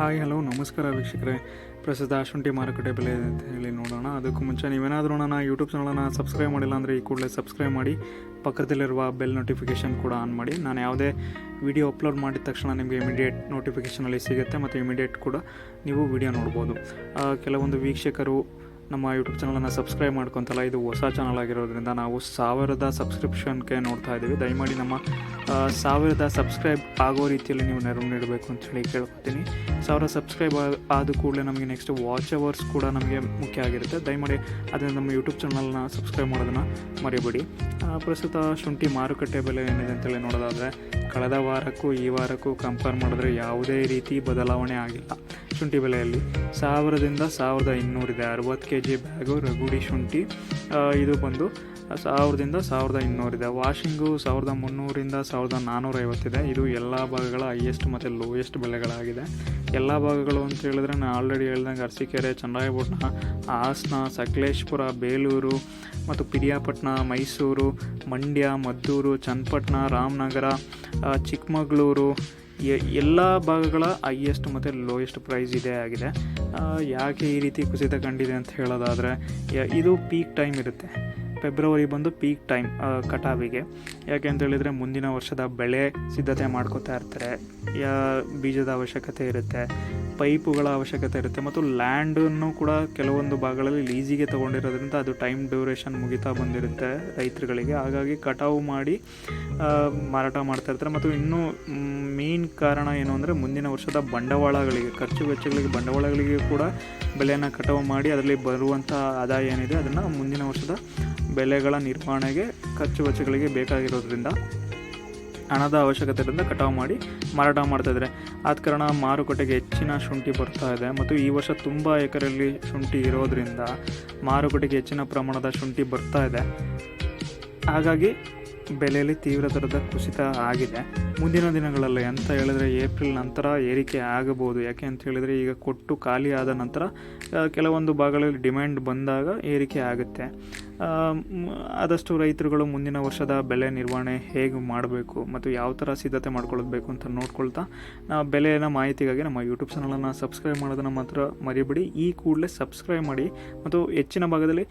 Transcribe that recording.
Hi, hello, ನಮಸ್ಕಾರ ವೀಕ್ಷಕರೇ. ಪ್ರಸಿದ್ಧ ಶುಂಠಿ ಮಾರುಕಟ್ಟೆ ಬೆಲೆ ಅಂತ ಹೇಳಿ ನೋಡೋಣ. ಅದಕ್ಕೂ ಮುಂಚೆ ನೀವೇನಾದರೂ ನನ್ನ ಯೂಟ್ಯೂಬ್ ಚಾನಲನ್ನು ಸಬ್ಸ್ಕ್ರೈಬ್ ಮಾಡಿಲ್ಲ ಅಂದರೆ ಈ ಕೂಡಲೇ ಸಬ್ಸ್ಕ್ರೈಬ್ ಮಾಡಿ, ಪಕ್ಕದಲ್ಲಿರುವ ಬೆಲ್ ನೋಟಿಫಿಕೇಷನ್ ಕೂಡ ಆನ್ ಮಾಡಿ. ನಾನು ಯಾವುದೇ ವಿಡಿಯೋ ಅಪ್ಲೋಡ್ ಮಾಡಿದ ತಕ್ಷಣ ನಿಮಗೆ ಇಮಿಡಿಯೇಟ್ ನೋಟಿಫಿಕೇಷನಲ್ಲಿ ಸಿಗುತ್ತೆ ಮತ್ತು ಇಮಿಡಿಯೇಟ್ ಕೂಡ ನೀವು ವಿಡಿಯೋ ನೋಡ್ಬೋದು. ಕೆಲವೊಂದು ವೀಕ್ಷಕರು ನಮ್ಮ ಯೂಟ್ಯೂಬ್ ಚಾನಲನ್ನು ಸಬ್ಸ್ಕ್ರೈಬ್ ಮಾಡ್ಕೊತಲ್ಲ, ಇದು ಹೊಸ ಚಾನಲ್ ಆಗಿರೋದ್ರಿಂದ ನಾವು ಸಾವಿರದ ಸಬ್ಸ್ಕ್ರಿಪ್ಷನ್ಗೆ ನೋಡ್ತಾ ಇದ್ದೀವಿ ದಯಮಾಡಿ ನಮ್ಮ ಸಾವಿರದ ಸಬ್ಸ್ಕ್ರೈಬ್ ಆಗೋ ರೀತಿಯಲ್ಲಿ ನೀವು ನೆರವು ನೀಡಬೇಕು ಅಂತ ಹೇಳಿ ಕೇಳ್ಕೊತೀನಿ. ಸಾವಿರ ಸಬ್ಸ್ಕ್ರೈಬ್ ಆದ ಕೂಡಲೇ ನಮಗೆ ನೆಕ್ಸ್ಟ್ ವಾಚ್ ಅವರ್ಸ್ ಕೂಡ ನಮಗೆ ಮುಖ್ಯ ಆಗಿರುತ್ತೆ. ದಯಮಾಡಿ ಅದನ್ನು ನಮ್ಮ ಯೂಟ್ಯೂಬ್ ಚಾನಲ್ನ ಸಬ್ಸ್ಕ್ರೈಬ್ ಮಾಡೋದನ್ನು ಮರಿಬೇಡಿ. ಪ್ರಸ್ತುತ ಶುಂಠಿ ಮಾರುಕಟ್ಟೆ ಬೆಲೆ ಏನಿದೆ ಅಂತೇಳಿ ನೋಡೋದಾದರೆ, ಕಳೆದ ವಾರಕ್ಕೂ ಈ ವಾರಕ್ಕೂ ಕಂಪೇರ್ ಮಾಡಿದ್ರೆ ಯಾವುದೇ ರೀತಿ ಬದಲಾವಣೆ ಆಗಿಲ್ಲ. ಶುಂಠಿ ಬೆಲೆಯಲ್ಲಿ ಸಾವಿರದಿಂದ ಸಾವಿರದ ಇನ್ನೂರಿದೆ ಅರವತ್ತು ಕೆ ಜಿ ಬ್ಯಾಗು ರಗುಡಿ ಶುಂಠಿ ಇದು ಬಂದು ಸಾವಿರದಿಂದ ಸಾವಿರದ ಇನ್ನೂರಿದೆ ವಾಷಿಂಗು ಸಾವಿರದ ಮುನ್ನೂರಿಂದ ಸಾವಿರದ ನಾನ್ನೂರೈವತ್ತಿದೆ ಇದು ಎಲ್ಲ ಭಾಗಗಳ ಹೈಯೆಸ್ಟ್ ಮತ್ತು ಲೋಯೆಸ್ಟ್ ಬೆಲೆಗಳಾಗಿದೆ. ಎಲ್ಲ ಭಾಗಗಳು ಅಂತ ಹೇಳಿದ್ರೆ ನಾನು ಆಲ್ರೆಡಿ ಹೇಳ್ದಂಗೆ ಅರಸೀಕೆರೆ ಚನ್ನರಾಯಪಟ್ಟಣ ಹಾಸನ, ಸಕಲೇಶ್ಪುರ, ಬೇಲೂರು ಮತ್ತು ಪಿರಿಯಾಪಟ್ಟಣ, ಮೈಸೂರು, ಮಂಡ್ಯ, ಮದ್ದೂರು, ಚನ್ನಪಟ್ಟಣ, ರಾಮನಗರ ಚಿಕ್ಕಮಗಳೂರು ಎಲ್ಲ ಭಾಗಗಳ ಹೈಯೆಸ್ಟ್ ಮತ್ತು ಲೋಯೆಸ್ಟ್ ಪ್ರೈಸ್ ಇದೇ ಆಗಿದೆ. ಯಾಕೆ ಈ ರೀತಿ ಕುಸಿತ ಕಂಡಿದೆ ಅಂತ ಹೇಳೋದಾದರೆ ಇದು ಪೀಕ್ ಟೈಮ್ ಇರುತ್ತೆ. ಫೆಬ್ರವರಿ ಬಂದು ಪೀಕ್ ಟೈಮ್ ಕಟಾವಿಗೆ. ಯಾಕೆ ಅಂತ ಹೇಳಿದರೆ ಮುಂದಿನ ವರ್ಷದ ಬೆಳೆ ಸಿದ್ಧತೆ ಮಾಡ್ಕೋತಾ ಇರ್ತಾರೆ. ಯಾ, ಬೀಜದ ಅವಶ್ಯಕತೆ ಇರುತ್ತೆ, ಪೈಪುಗಳ ಅವಶ್ಯಕತೆ ಇರುತ್ತೆ ಮತ್ತು ಲ್ಯಾಂಡನ್ನು ಕೂಡ ಕೆಲವೊಂದು ಭಾಗಗಳಲ್ಲಿ ಲೀಸಿಗೆ ತೊಗೊಂಡಿರೋದ್ರಿಂದ ಅದು ಟೈಮ್ ಡ್ಯೂರೇಷನ್ ಮುಗಿತಾ ಬಂದಿರುತ್ತೆ ರೈತರುಗಳಿಗೆ. ಹಾಗಾಗಿ ಕಟಾವು ಮಾಡಿ ಮಾರಾಟ ಮಾಡ್ತಾ ಇರ್ತಾರೆ. ಮತ್ತು ಇನ್ನೂ ಮೇನ್ ಕಾರಣ ಏನು ಅಂದರೆ ಮುಂದಿನ ವರ್ಷದ ಬಂಡವಾಳಗಳಿಗೆ, ಖರ್ಚು ವೆಚ್ಚಗಳಿಗೆ, ಬಂಡವಾಳಗಳಿಗೆ ಕೂಡ ಬೆಲೆಯನ್ನು ಕಟಾವು ಮಾಡಿ, ಅದರಲ್ಲಿ ಬರುವಂಥ ಆದಾಯ ಏನಿದೆ, ಅದನ್ನು ಮುಂದಿನ ವರ್ಷದ ಬೆಲೆಗಳ ನಿರ್ವಹಣೆಗೆ ಖರ್ಚು ವೆಚ್ಚಗಳಿಗೆ ಬೇಕಾಗಿರೋದ್ರಿಂದ ಹಣದ ಅವಶ್ಯಕತೆ ಇರೋದ್ರಿಂದ ಕಟಾವು ಮಾಡಿ ಮಾರಾಟ ಮಾಡ್ತಾ ಇದ್ದಾರೆ. ಆದ ಕಾರಣ ಮಾರುಕಟ್ಟೆಗೆ ಹೆಚ್ಚಿನ ಶುಂಠಿ ಬರ್ತಾ ಇದೆ ಮತ್ತು ಈ ವರ್ಷ ತುಂಬ ಎಕರೆಯಲ್ಲಿ ಶುಂಠಿ ಇರೋದ್ರಿಂದ ಮಾರುಕಟ್ಟೆಗೆ ಹೆಚ್ಚಿನ ಪ್ರಮಾಣದ ಶುಂಠಿ ಬರ್ತಾ ಇದೆ. ಹಾಗಾಗಿ ಬೆಲೆಯಲ್ಲಿ ತೀವ್ರ ದರದ ಕುಸಿತ ಆಗಿದೆ. ಮುಂದಿನ ದಿನಗಳಲ್ಲಿ ಅಂತ ಹೇಳಿದ್ರೆ ಏಪ್ರಿಲ್ ನಂತರ ಏರಿಕೆ ಆಗಬಹುದು. ಯಾಕೆ ಅಂತ ಹೇಳಿದರೆ ಈಗ ಕೊಟ್ಟು ಖಾಲಿ ಆದ ನಂತರ ಕೆಲವೊಂದು ಭಾಗಗಳಲ್ಲಿ ಡಿಮ್ಯಾಂಡ್ ಬಂದಾಗ ಏರಿಕೆ ಆಗುತ್ತೆ. ಆದಷ್ಟು ರೈತರುಗಳು ಮುಂದಿನ ವರ್ಷದ ಬೆಲೆ ನಿರ್ವಹಣೆ ಹೇಗೆ ಮಾಡಬೇಕು ಮತ್ತು ಯಾವ ಥರ ಸಿದ್ಧತೆ ಮಾಡ್ಕೊಳ್ಬೇಕು ಅಂತ ನೋಡ್ಕೊಳ್ತಾ, ನಾವು ಬೆಲೆಯ ಮಾಹಿತಿಗಾಗಿ ನಮ್ಮ ಯೂಟ್ಯೂಬ್ ಚಾನಲನ್ನು ಸಬ್ಸ್ಕ್ರೈಬ್ ಮಾಡೋದನ್ನು ಮಾತ್ರ ಮರಿಬೇಡಿ. ಈ ಕೂಡಲೇ ಸಬ್ಸ್ಕ್ರೈಬ್ ಮಾಡಿ ಮತ್ತು ಹೆಚ್ಚಿನ ಭಾಗದಲ್ಲಿ